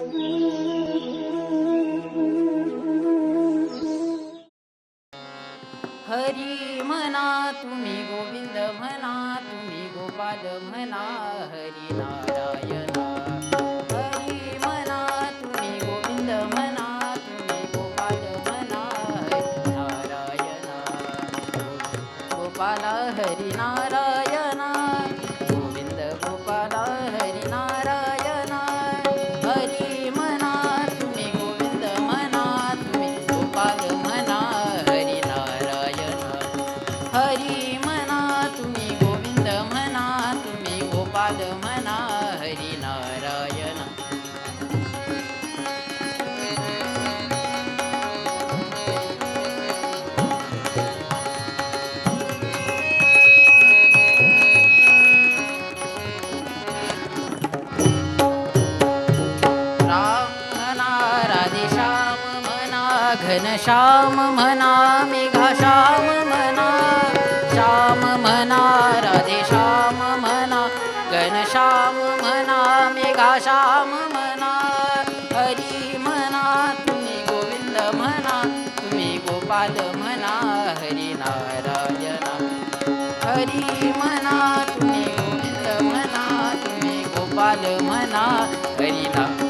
हरी म्हणा तुम्ही गोविंद म्हणा तुम्ही गोपाल म्हणा हरी नारायण. हरी म्हणा तुम्ही गोविंद म्हणा तुम्ही गोपाल म्हणा हरी नारायण. गोपाल हरी नारायण. घनश्याम म्हणा मेघा श्याम म्हणा श्याम म्हणा राधे श्याम म्हणा घनश्याम म्हणा मेघा श्याम म्हणा हरी म्हणा तुम्ही गोविंद म्हणा तुम्ही गोपाल म्हणा हरी नारायण हरी म्हणा तुम्ही गोविंद म्हणा तुम्ही गोपाल म्हणा हरी ना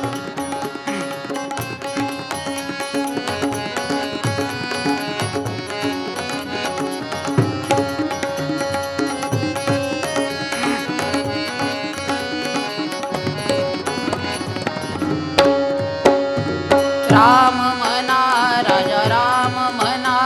राम म्हणा राजा राम म्हणा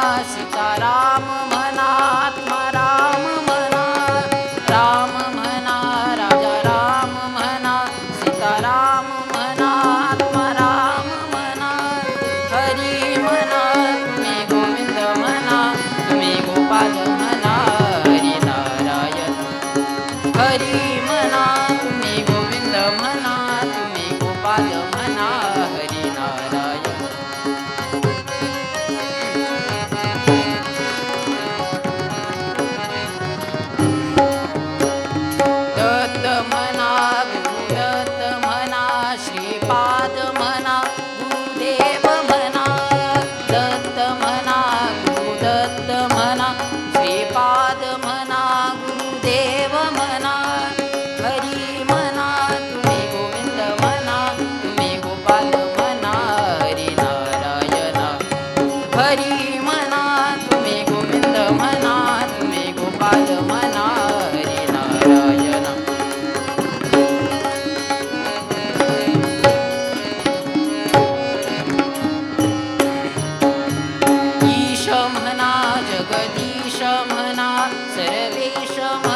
Se vi shama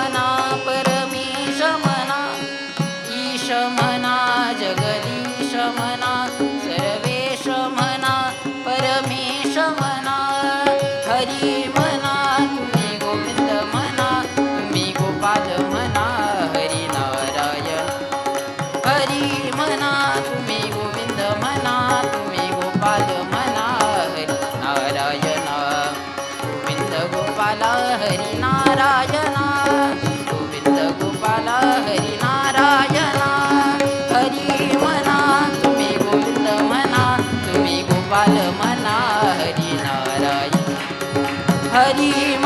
हरी